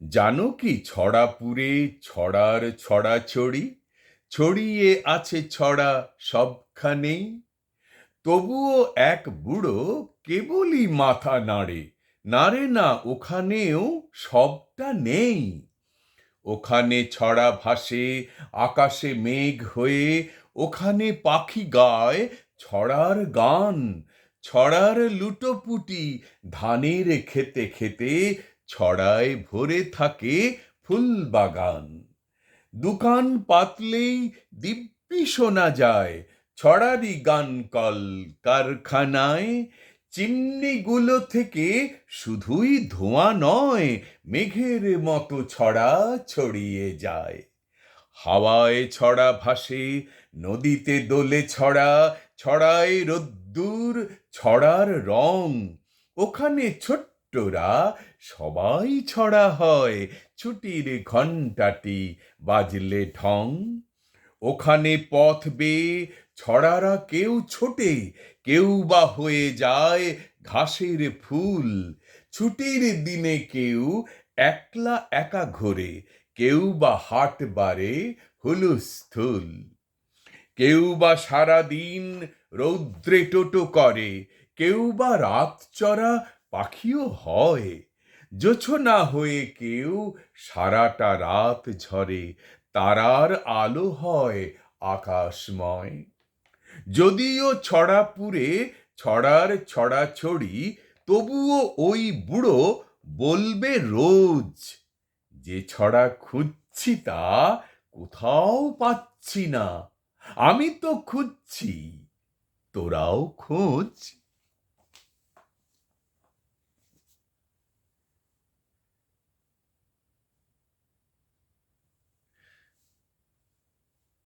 জানো কি ছড়াপুরে ছড়ার ছড়াছড়ি ছড়িয়ে আছে ছড়া সবখানেই তবুও এক বুড়ো কেবলই মাথা নাড়ে নাড়ে না ওখানেও সবটা নেই। ওখানে ছড়া ভাসে, আকাশে মেঘ হয়ে, ওখানে পাখি গায় ছড়ার গান। ছড়ার লুটোপুটি ধানের খেতে খেতে ছড়ায় ভরে থাকে ফুল বাগান দোকান পাতলেই দিব্যি শোনা যায় ছড়ারই গান কল কারখানায়। চিমনিগুলো থেকে শুধুই ধোঁয়া নয়, মেঘের মতো ছড়া ছড়িয়ে যায়। হাওয়ায় ছড়া ভাসে, নদীতে দোলে ছড়া, ছড়ায় রোদ্দুর, ছড়ার রং। ওখানে ছোট্টরা সবাই ছড়া হয়, ছুটির ঘণ্টাটি বাজলে ঢং। ওখানে পথ বেয়ে ছড়ারা কেউ ছোটে, কেউ বা হয়ে যায় ঘাসের ফুল। ছুটির দিনে কেউ একলা একা ঘোরে, কেউ বা হাট বারে হুলুস্থুল। কেউ বা সারাদিন রৌদ্রে টোটো করে, কেউ বা রাত চড়া পাখিও হয়। জোছনা হয়ে কেউ সারাটা রাত ঝরে, তারার আলো হয় আকাশময়। যদিও ছড়াপুরে ছড়ার ছড়াছড়ি, তবুও ওই বুড়ো বলবে রোজ, যে ছড়া খুঁজছি তা কোথাও পাচ্ছি না, আমি তো খুঁজছি, তোরাও খোঁজ।